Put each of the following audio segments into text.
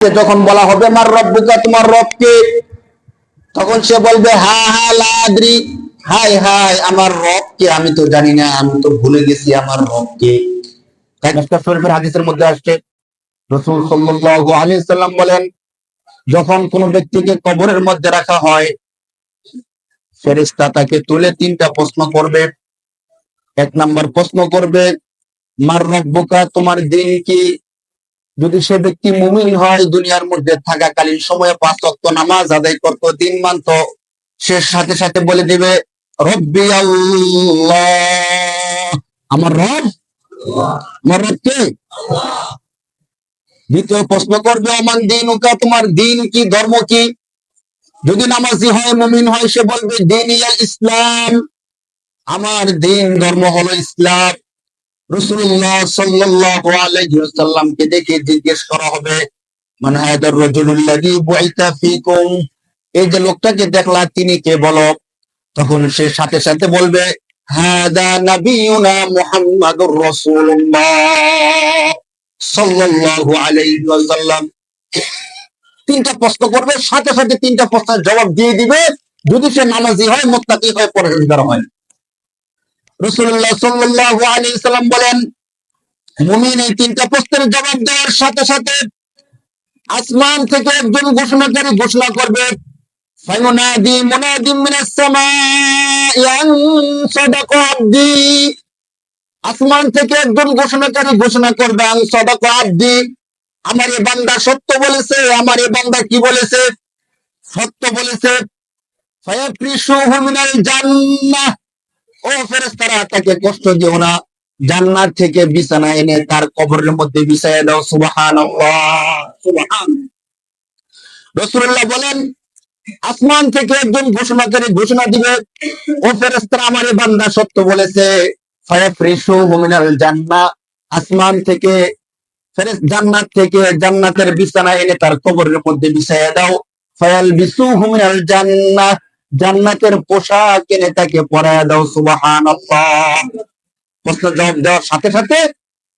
যখন বলা হবে আমার রব্বুকা তোমার রবকে, তখন সে বলবে, হা হা, লাদ্রি। হাই হাই আমার রবকে আমি তো জানি না, আমি তো ভুলে গেছি আমার রবকে। শরীফের হাদিসের মধ্যে আসছে, রসুল সাল্লাল্লাহু আলাইহি সাল্লাম বলেন, যখন কোন ব্যক্তিকে কবরের মধ্যে রাখা হয়, ফেরেশতা তাকে তুলে তিনটা প্রশ্ন করবে। এক নাম্বার প্রশ্ন করবে, মার রব্বুকা তোমার দিন কি? যদি সে ব্যক্তি মুমিন হয়, দুনিয়ার মধ্যে থাকাকালীন সময়ে পাঁচ ওয়াক্ত নামাজ আদায় করতো, দিন মানত, সে সাথে সাথে বলে দিবে, রব্বি আল্লাহ। আমার রব? আমার রব কে? দ্বিতীয় প্রশ্ন করবে, আমার দিন উকা তোমার দিন কি, ধর্ম কি? যদি নামাজি হয়, মুমিন হয়, সে বলবে, দিন ইসলাম। আমার দিন, ধর্ম হলো ইসলাম। রসুল্লাহ সাল্লাল্লাহু আলাইহি ওয়াসাল্লামকে দেখে জিজ্ঞেস করা হবে, মান যে লোকটাকে দেখলা, তিনি কে বলো? তখন সে সাথে সাথে বলবে তিনটা প্রশ্ন করবে, সাথে সাথে তিনটা প্রশ্নের জবাব দিয়ে দিবে। যদি সে নামাজি হয়, মুত্তাকি হয়, পরহেজগার হয় রসুল্লাহ সাল্লাম বলেন এই তিনটা সাথে সাথে আসমান থেকে একজন ঘোষণাকারী ঘোষণা করবে আসমান থেকে ঘোষণা সাদাকা আবদি। আমার এ বান্দা সত্য বলেছে, আমার এ বান্দা কি বলেছে? সত্য বলেছে জান্নাহ। ও ফেরেশতারা তাকে কষ্ট দিও না, জান্নাত থেকে বিছানা এনে তার কবরের মধ্যে দাও রাসূলুল্লাহ বলেন, আসমান থেকে একজন ঘোষণা দিবে, ও ফেরেশতারা আমার বান্দা সত্য বলেছে আসমান থেকে জান্নাত থেকে জান্নাতের বিছানা এনে তার কবরের মধ্যে বিছাইয়া দাও ফায়াল বিসুহু মিনাল জান্নাহ জান্নাতের পোশাক এনে তাকে পরায় দাও সুবাহান প্রশ্ন জবাব দেওয়ার সাথে সাথে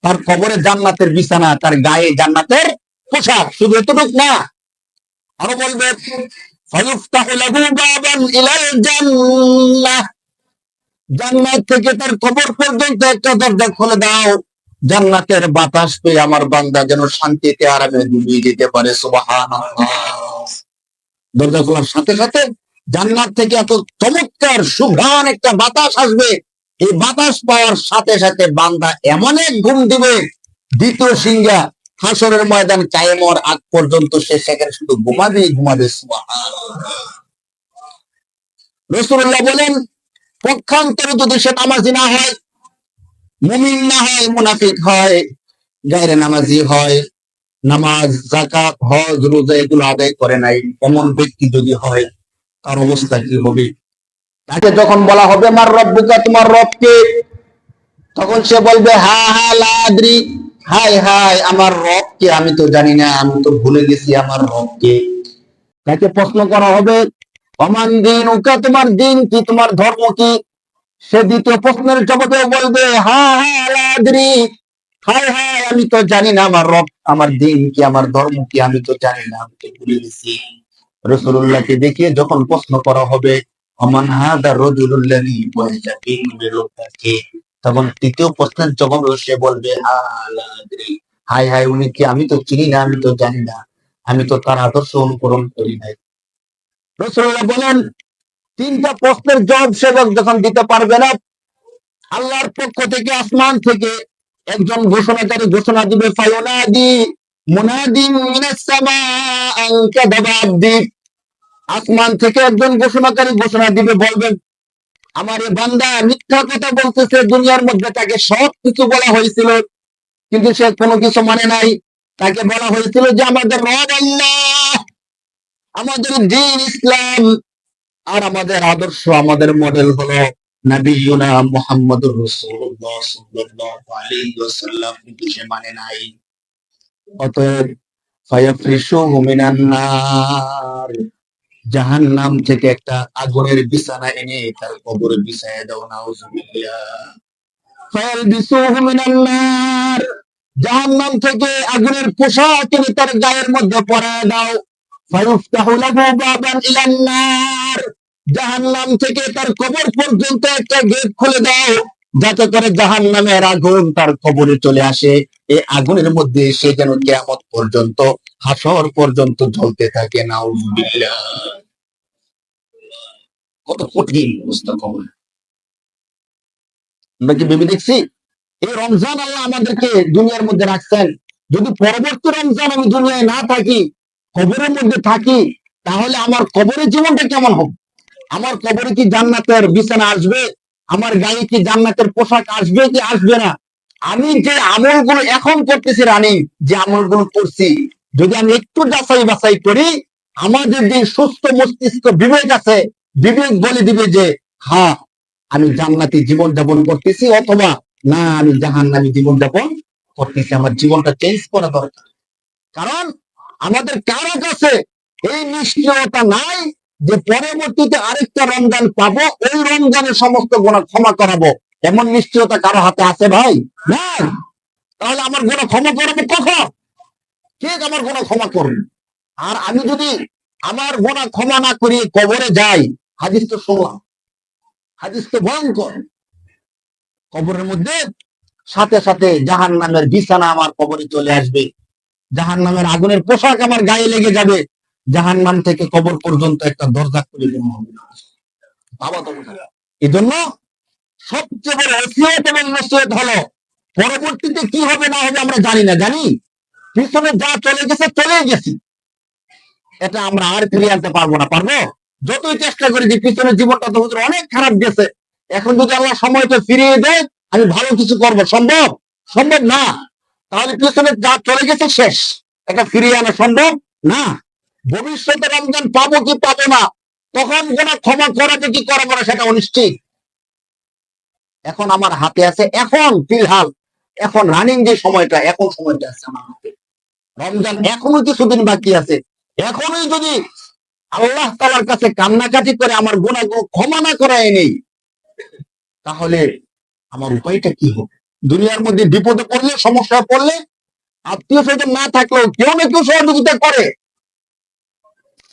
তার কবরে জান্নাতের বিছানা, তার গায়ে জান্নাতের পোশাক। শুধু এতটুক না, আরও বলবে জান্নাত থেকে তার কবর পর্যন্ত একটা দরজা খুলে দাও। জান্নাতের বাতাস পেয়ে আমার বান্দা যেন শান্তিতে আরামে ঘুমিয়ে যেতে পারে, সুবহানাল্লাহ। দরজা খোলার সাথে সাথে জান্নাত থেকে এত চমৎকার সুঘ্রাণ একটা বাতাস আসবে। এই বাতাস পাওয়ার সাথে সাথে বান্দা এমন এক ঘুম দিবে, দ্বিতীয় সিংহা হাসরের ময়দান কায়েমর আগ পর্যন্ত সে সেখানে শুধু ঘুমাবেই ঘুমাবে রসুল্লাহ বলেন, পক্ষান্তরে যদি সে নামাজি না হয়, মুমিন না হয়, মুনাফিক হয়, গায়রে নামাজি হয়, নামাজ জাকাত হজ, রোজা এগুলো আদায় করে নাই, এমন ব্যক্তি যদি হয় তার অবস্থা কি হবে? তাকে যখন বলা হবে আমার রব্বুকা তোমার রবকে? তখন সে বলবে, হা হা লাদ্রি হাই হাই আমার রবকে আমি তো জানি না, আমি তো ভুলে গেছি আমার রবকে। তাকে প্রশ্ন করা হবে, অমান দিন উকা তোমার দিন কি, তোমার ধর্ম কি? সে দ্বিতীয় প্রশ্নের জবাবে বলবে, হা হা লাদ্রি হাই হাই আমি তো জানি না আমার রব, আমার দিন কি, আমার ধর্ম কি, আমি তো জানি না, আমি তো ভুলে গেছি। রসুল্লাহকে দেখিয়ে যখন প্রশ্ন করা হবে, অমান হাদা রজুল্লাহি লোকটাকে তখন তৃতীয় প্রশ্নের জবাব সে বলবে হাই হাই উনি কি আমি তো চিনি না, আমি তো জানি না। আমি তো তার আদর্শ অনুকরণ করি নাই। রসুল্লাহ বলেন, তিনটা প্রশ্নের জবাব সেবক যখন দিতে পারবে না, আল্লাহর পক্ষ থেকে, আসমান থেকে একজন ঘোষণাকারী ঘোষণা দিবে, ফায়ুনাদি মুনাদি আসমান থেকে একজন ঘোষণাকারী ঘোষণা দিবে, বলবেন, আমার এ বান্দা মিথ্যা কথা বলতেছে, দুনিয়ার মধ্যে তাকে সব কিছু বলা হয়েছিল, কিন্তু সে কোনো কিছু মানে নাই। তাকে বলা হয়েছিল যে, আমাদের রব আল্লাহ, আমাদের দিন ইসলাম, আর আমাদের আদর্শ, আমাদের মডেল হলো নবিয়ুনা মুহাম্মদুর রাসূলুল্লাহ সাল্লাল্লাহু আলাইহি ওয়াসাল্লাম, কিন্তু সে মানে নাই। অতএব ফায়াফরিশুহু মিনান নার জাহান্নাম থেকে একটা আগুনের বিছানা এনে তার কবরে বিছায়া দাও মিনান নার জাহান্নাম থেকে আগুনের পোশাক এনে তার গায়ের মধ্যে পরায় দাও। ফায়ুফতাহু লাহু বাবান ইলান নার জাহান্নাম থেকে তার কবর পর্যন্ত একটা গেট খুলে দাও, যাতে করে জাহান্নামের আগুন তার কবরে চলে আসে। এই আগুনের মধ্যে সে যেন কিয়ামত পর্যন্ত, হাসর পর্যন্ত জ্বলতে থাকে, নাউজুবিল্লাহ। কত কঠিন আমরা কি ভেবে দেখছি? এই রমজান আল্লাহ আমাদেরকে দুনিয়ার মধ্যে রাখছেন। যদি পরবর্তী রমজান আমি দুনিয়ায় না থাকি, কবরের মধ্যে থাকি, তাহলে আমার কবরের জীবনটা কেমন হবে? আমার কবরে কি জান্নাতের বিছানা আসবে? আমার গায়ে কি জান্নাতের পোশাক আসবে কি আসবে না? আমি যে আমলগুলো এখন করতেছি রানি, যে আমলগুলো করছি, যদি আমি একটু যাচাই বাছাই করি, আমাদের যে সুস্থ মস্তিষ্ক বিবেক আছে, বিবেক বলে দিবে যে হ্যাঁ আমি জান্নাতি জীবন যাপন করতেছি, অথবা না, আমি জাহান্নামী জীবন যাপন করতেছি। আমার জীবনটা চেঞ্জ করা দরকার। কারণ আমাদের কারও কাছে এই নিশ্চয়তা নাই যে পরবর্তীতে আরেকটা রমজান পাবো, ওই রমজানের সমস্ত গুণা ক্ষমা করাবো। এমন নিশ্চয়তা কারও হাতে আছে ভাই? না তাহলে আমার গুণা ক্ষমা করাবো কখন? কে আমার গুণা ক্ষমা করবে। আর আমি যদি আমার গোনা ক্ষমা না করি কবরে যাই। হাদিস তো শুনলাম। হাদিস তো ভয়ঙ্কর। কবরের মধ্যে সাথে সাথে জাহান নামের বিছানা আমার কবরে চলে আসবে। জাহান নামের আগুনের পোশাক আমার গায়ে লেগে যাবে। জাহান নাম থেকে কবর পর্যন্ত একটা দরজা খুলে দেওয়া হবে। বাবা তো এই জন্য সবচেয়ে বড় ওসিয়ত এবং নসিহত হলো। পরবর্তীতে কি হবে না হবে আমরা জানি না। জানি? পিছনে যা চলে গেছে চলে গেছে। এটা আমরা আর ফিরিয়ে আনতে পারব না। পারব? যতই চেষ্টা করি যে পিছনের জীবনটা তো হুজুর অনেক খারাপ গেছে। এখন যদি আল্লাহ সময়টা ফিরিয়ে দেয়, আমি ভালো কিছু করব। সম্ভব? সম্ভব না। তাহলে পিছনে যা চলে গেছে, শেষ। এটা ফিরিয়ে আনা সম্ভব না? ভবিষ্যতে রমজান পাবো কি পাবো না? তখন কোন ক্ষমা করাবে কি করাবো না সেটা অনিশ্চিত। এখন আমার হাতে আছে এখন, ফিলহাল। এখন রানিং যে সময়টা, এখন সময়টা আছে আমার হাতে। রমজান এখনও কিছুদিন বাকি আছে। এখনই যদি আল্লাহ তালার কাছে কান্নাকাটি করে আমার গুণাগুলো ক্ষমা না করায় নেই, তাহলে আমার উপায়টা কি হবে? দুনিয়ার মধ্যে বিপদে পড়লে, সমস্যা পড়লে, আত্মীয় স্বজন না থাকলেও কেউ না কেউ সহযোগিতা করে।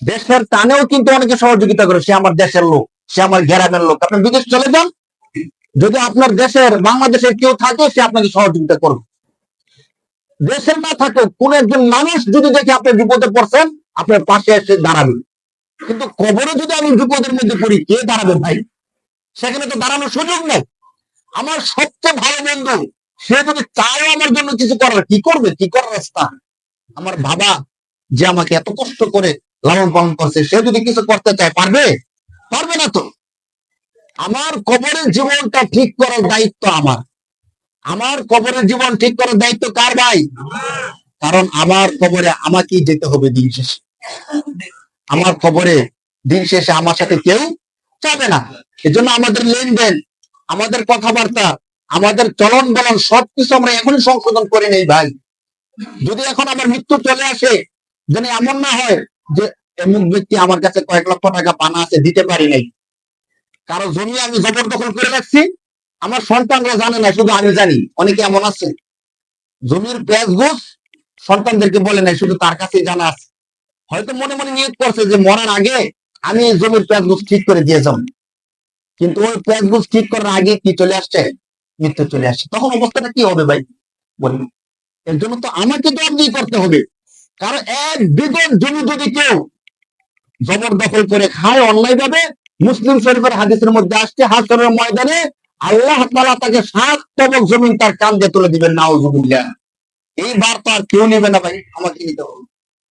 দেশের টানেও কিন্তু অনেকে সহযোগিতা করে। সে আমার দেশের লোক, সে আমার গ্রামের লোক। আপনি বিদেশ চলে যান যদি আপনার দেশের, বাংলাদেশের কেউ থাকে, সে আপনাকে সহযোগিতা করবে। দেশের না থাকে কোন একজন মানুষ যদি দেখে আপনি বিপদে পড়ছেন, আপনার পাশে এসে দাঁড়াবে। কিন্তু কবরে যদি আমি বিপদের মধ্যে পড়ি, কে দাঁড়াবে ভাই? সেখানে তো দাঁড়ানোর সুযোগ নেই। আমার সবচেয়ে ভালো বন্ধু, সে যদি চায় আমার জন্য কিছু করার, কি করবে? কি করার রাস্তা? আমার বাবা যে আমাকে এত কষ্ট করে লালন পালন করছে, সে যদি কিছু করতে চায়, পারবে? পারবে না তো। আমার কবরের জীবনটা ঠিক করার দায়িত্ব আমার। আমার কবরের জীবন ঠিক করার দায়িত্ব কার ভাই? কারণ আমার কবরে আমাকেই যেতে হবে দিন শেষে। আমার খবরে দিন শেষে আমার সাথে কেউ যাবে না। এজন্য আমাদের লেনদেন, আমাদের কথাবার্তা, আমাদের চলন বলন সবকিছু আমরা এখনই সংশোধন করে নেই ভাই। যদি এখন আমার মৃত্যু চলে আসে যেন এমন না হয় যে এমন ব্যক্তি আমার কাছে কয়েক লক্ষ টাকা পানা আছে, দিতে পারি নাই কারও জমি আমি জবরদখল করে রাখছি, আমার সন্তানরা জানে না, শুধু আমি জানি, অনেকে এমন আছে। জমির পেঁয়াজ ঘুষ সন্তানদেরকে বলে নাই, শুধু তার কাছে জানা আছে। হয়তো মনে মনে নিয়োগ করছে যে মরার আগে আমি এই জমির ঘুষ ঠিক করে দিয়েছিলাম কিন্তু ওই পেঁয়াজ ঘুষ ঠিক করার আগে কি চলে আসছে? মৃত্যু চলে আসছে। তখন অবস্থাটা কি হবে ভাই? বলুন। এর জন্য তো আমাকে জবাবদি করতে হবে। কারণ এক বিগত জমি যদি কেউ জবরদখল করে খায় অন্যায় ভাবে মুসলিম শরীফের হাদিসের মধ্যে আসছে হাসনের ময়দানে আল্লাহ তাকে সাত তবক জমিন তার কান্দে তুলে দিবেন না এই বার্তা আর কেউ নেবে না ভাই, আমাকে নিতে হবে।